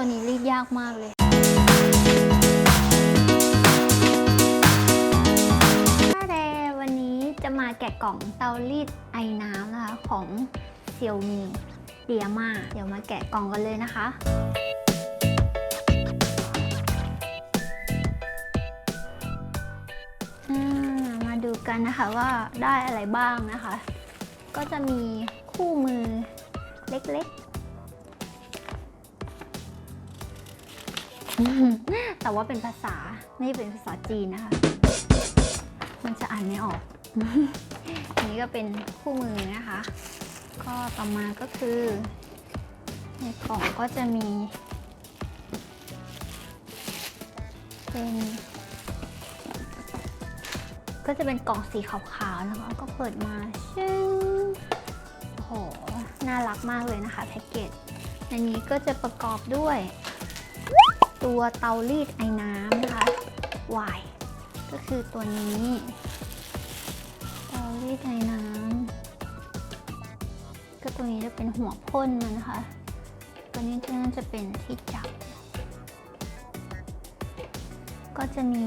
ตัวนี้รีดยากมากเลยวันนี้จะมาแกะกล่องเตารีดไอน้ำนะคะ ของเซียวมีเดียมาเดี๋ยวมาแกะกล่องกันเลยนะคะมาดูกันนะคะว่าได้อะไรบ้างนะคะ ก็จะมีคู่มือเล็กๆ แต่ว่าเป็นภาษาไม่เป็นภาษาจีนนะคะ มันจะอ่านไม่ออกอันนี้ก็เป็นคู่มือนะคะ ก็ต่อมาก็คือ ในกล่องก็จะมี เป็นก็จะเป็นกล่องสีขาวๆ นะคะ ก็เปิดมาชึ้งโอ้โห น่ารักมากเลยนะคะแพ็กเกจในนี้ก็จะประกอบด้วย ตัวเตารีดไอ้น้ำนะคะ Y ก็คือตัวนี้ เตารีดไอ้น้ำก็ตัวนี้จะเป็นหัวพ่นมันนะคะ ตัวนี้ก็น่าจะเป็นที่จับ ก็จะมี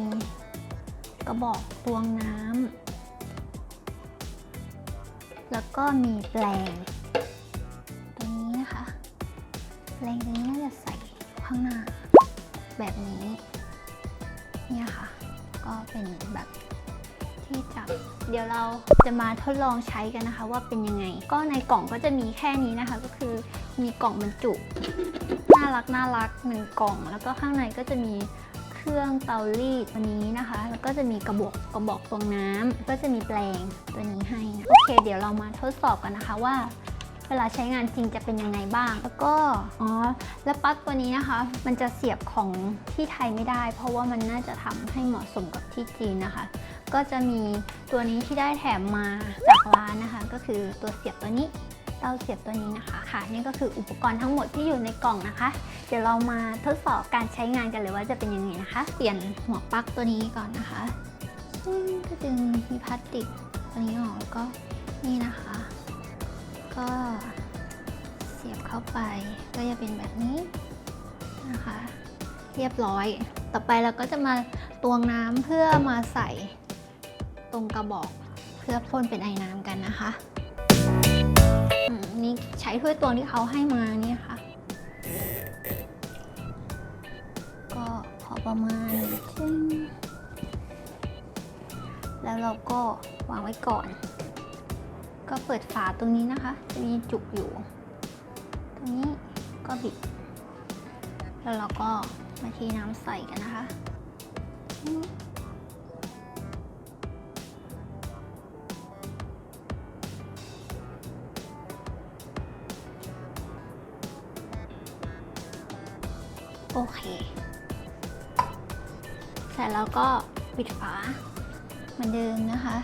กระบอกตวงน้ำแล้วก็มีแปลงตัวนี้นะคะ แปลงตัวนี้น่าจะใส่ข้างหน้า แบบนี้เนี่ยค่ะ ก็เป็นแบบที่จับเดี๋ยวเราจะมาทดลองใช้กันนะคะ ว่าเป็นยังไง ก็ในกล่องก็จะมีแค่นี้นะคะ ก็คือมีกล่องบรรจุน่ารักน่ารักหนึ่งกล่อง แล้วก็ข้างในก็จะมีเครื่องเตารีดตัวนี้นะคะ แล้วก็จะมีกระบอกกระบอกตวงน้ำก็จะมีแปลงตัวนี้ให้ โอเค เดี๋ยวเรามาทดสอบกันนะคะว่า เวลาใช้งานจริงจะเป็นยังไงบ้าง แล้วก็อ๋อแล้วปลั๊กตัวนี้นะคะ มันจะเสียบของที่ไทยไม่ได้ เพราะว่ามันน่าจะทำให้เหมาะสมกับที่จีนนะคะ ก็จะมีตัวนี้ที่ได้แถมมาจากร้านนะคะ ก็คือตัวเสียบตัวนี้เตาเสียบตัวนี้นะคะค่ะ นี่ก็คืออุปกรณ์ทั้งหมดที่อยู่ในกล่องนะคะ เดี๋ยวเรามาทดสอบการใช้งานกันเลยว่าจะเป็นยังไงนะคะ เปลี่ยนหัวปลั๊กตัวนี้ก่อนนะคะซึ่งก็ดึงมีพลาสติกตัวนี้ออกแล้วก็นี่นะคะ ก็เสียบเข้าไปก็จะเป็นแบบนี้นะคะ เรียบร้อย ต่อไปเราก็จะมาตวงน้ำเพื่อมาใส่ตรงกระบอกเพื่อพ่นเป็นไอ้น้ำกันนะคะนี่ใช้ถ้วยตวงที่เขาให้มาเนี่ยค่ะ ก็พอประมาณแล้วเราก็วางไว้ก่อน ก็เปิดฝาตรงนี้นะคะ จะมีจุกอยู่ ตรงนี้ก็บิด แล้วเราก็มาเทีน้ำใส่กันนะคะโอเคเสร็จแล้วก็ปิดฝาเหมือนเดิมนะคะ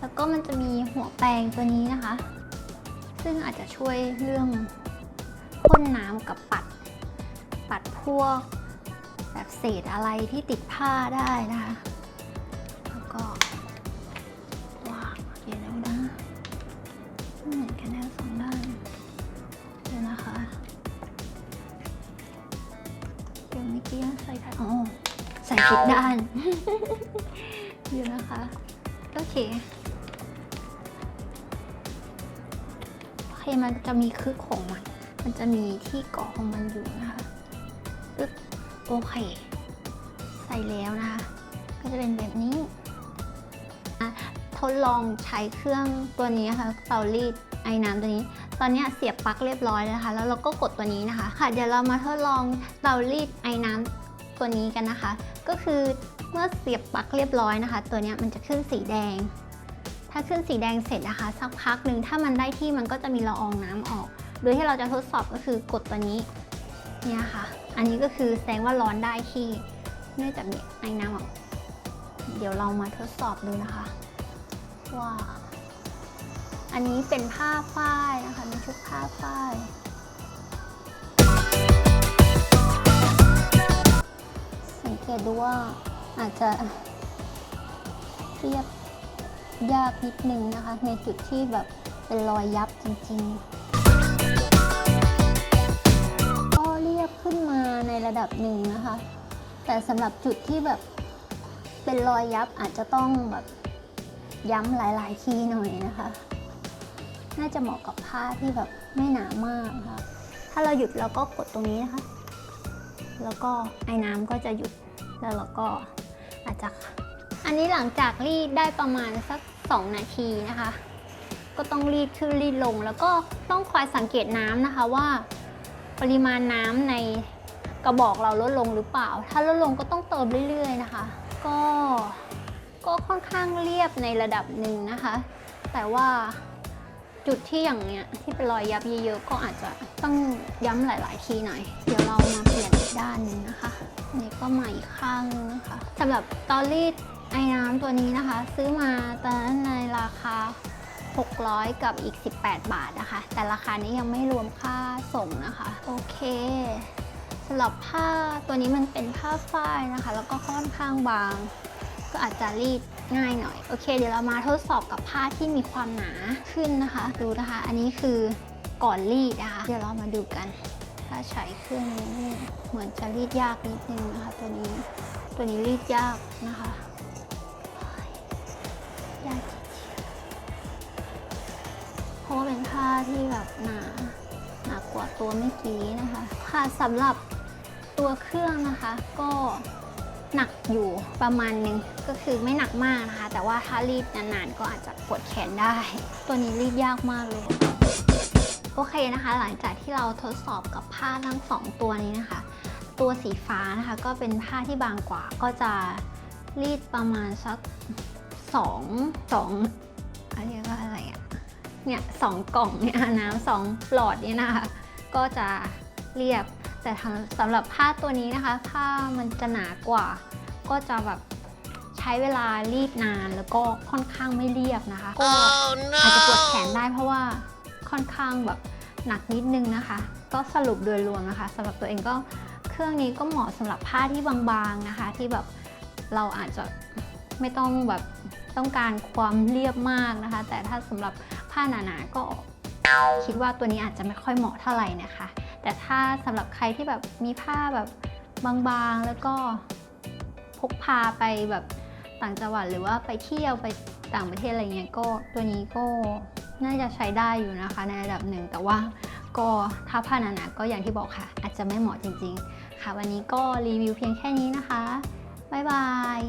แล้วก็มันจะมีหัวแปรงตัวนี้นะคะ ซึ่งอาจจะช่วยเรื่องพ่นน้ำกับปัด ปัดพวกแบบเศษอะไรที่ติดผ้าได้นะคะ แล้วก็วางเดี๋ยวแล้วนะเหมือนกันทั้งสองด้านเดี๋ยวนะคะเดี๋ยวเมื่อกี้ใส่ถ่ายอ๋อใส่ผิดด้าน เดี๋ยวนะคะ โอเค มันจะมีคึกของมัน มันจะมีที่เกาะของมันอยู่นะคะปึ๊บโอเค ใส่แล้วนะคะ ก็จะเป็นแบบนี้ ทดลองใช้เครื่องตัวนี้นะคะเตารีดไอ้น้ำตัวนี้ ตอนนี้เสียบปลั๊กเรียบร้อยแล้วนะคะ แล้วเราก็กดตัวนี้นะคะ ค่ะ เดี๋ยวเรามาทดลองเตารีดไอ้น้ำตัวนี้กันนะคะ ก็คือเมื่อเสียบปลั๊กเรียบร้อยนะคะ ตัวนี้มันจะขึ้นสีแดง ถ้าขึ้นสีแดงเสร็จนะคะ สักพักหนึ่งถ้ามันได้ที่มันก็จะมีละอองน้ำออก โดยที่เราจะทดสอบก็คือกดตัวนี้เนี่ยค่ะ อันนี้ก็คือแสดงว่าร้อนได้ที่เนื่องจากมีไอ้น้ำออก เดี๋ยวเรามาทดสอบดูนะคะ ว่า อันนี้เป็นผ้าฝ้ายนะคะเป็นชุดผ้าฝ้ายสังเกตดูว่าอาจจะเรียบ ยากนิดนึงนะคะ ในจุดที่แบบเป็นรอยยับจริงๆ ก็เรียบขึ้นมาในระดับหนึ่งนะคะ แต่สำหรับจุดที่แบบเป็นรอยยับอาจจะต้องแบบย้ำหลายๆทีหน่อยนะคะ น่าจะเหมาะกับผ้าที่แบบไม่หนามากนะคะถ้าเราหยุดเราก็กดตรงนี้นะคะ แล้วก็ไอ้น้ำก็จะหยุด แล้วเราก็อาจจะ อันนี้หลังจากรีดได้ประมาณสัก 2 นาทีนะคะ ก็ต้องรีดขึ้นรีดลง แล้วก็ต้องคอยสังเกตน้ำนะคะว่า ปริมาณน้ำในกระบอกเราลดลงหรือเปล่า ถ้าลดลงก็ต้องเติมเรื่อยๆนะคะ ก็ก็ค่อนข้างเรียบในระดับหนึ่งนะคะ แต่ว่าจุดที่อย่างเนี้ยที่เป็นรอยยับเยอะๆก็อาจจะต้องย้ำหลาย ๆ ทีหน่อย เดี๋ยวเรามาเปลี่ยนอีกด้านหนึ่งนะคะนี่ก็ใหม่อีกข้างนึงนะคะสำหรับตอรีด ไอ้น้ำตัวนี้นะคะ ซื้อมาตอนนั้นในราคา 600 กับอีก 18 บาทนะคะ แต่ราคานี้ยังไม่รวมค่าส่งนะคะ โอเคสำหรับผ้าตัวนี้มันเป็นผ้าฝ้ายนะคะ แล้วก็ค่อนข้างบาง ก็อาจจะรีดง่ายหน่อย โอเค เดี๋ยวเรามาทดสอบกับผ้าที่มีความหนาขึ้นนะคะ ดูนะคะ อันนี้คือก่อนรีดนะคะ เดี๋ยวเรามาดูกัน ถ้าใช้เครื่องนี้เหมือนจะรีดยากนิดนึงนะคะ ตัวนี้ ตัวนี้รีดยากนะคะ ยากเพราะว่าเป็นผ้าที่แบบหนาหนากว่าตัวเมื่อกี้นะคะ ค่ะสำหรับตัวเครื่องนะคะก็หนักอยู่ประมาณหนึงก็คือไม่หนักมากนะคะ แต่ว่าถ้ารีดนานๆก็อาจจะปวดแขนได้ ตัวนี้รีดยากมากเลยโอเคนะคะ หลังจากที่เราทดสอบกับผ้าทั้งสองตัวนี้นะคะ ตัวสีฟ้านะคะก็เป็นผ้าที่บางกว่าก็จะรีดประมาณสัก สองสองอะไรยกว่าอะไรอะเนี่ยสองกล่องเนี่ยน้ำสองหลอดเนี่ยนะคะก็จะเรียบแต่สำหรับผ้าตัวนี้นะคะ ผ้ามันจะหนากว่า ก็จะแบบใช้เวลารีดนานแล้วก็ค่อนข้างไม่เรียบนะคะ ก็อาจจะปวดแขนได้เพราะว่าค่อนข้างแบบหนักนิดนึงนะคะ ก็สรุปโดยรวมนะคะสำหรับตัวเองก็เครื่องนี้ก็เหมาะสำหรับผ้าที่บางๆนะคะ ที่แบบเราอาจจะไม่ต้องแบบ ต้องการความเรียบมากนะคะ แต่ถ้าสำหรับผ้าหนาๆก็คิดว่าตัวนี้อาจจะไม่ค่อยเหมาะเท่าไหร่นะคะ แต่ถ้าสำหรับใครที่แบบมีผ้าแบบบางๆ แล้วก็พกพาไปแบบต่างจังหวัดหรือว่าไปเที่ยวไปต่างประเทศอะไรเงี้ยก็ตัวนี้ก็น่าจะใช้ได้อยู่นะคะในระดับหนึ่ง แต่ว่าก็ถ้าผ้าหนาๆก็อย่างที่บอกค่ะ อาจจะไม่เหมาะจริง ๆ ค่ะ วันนี้ก็รีวิวเพียงแค่นี้นะคะบ๊ายบาย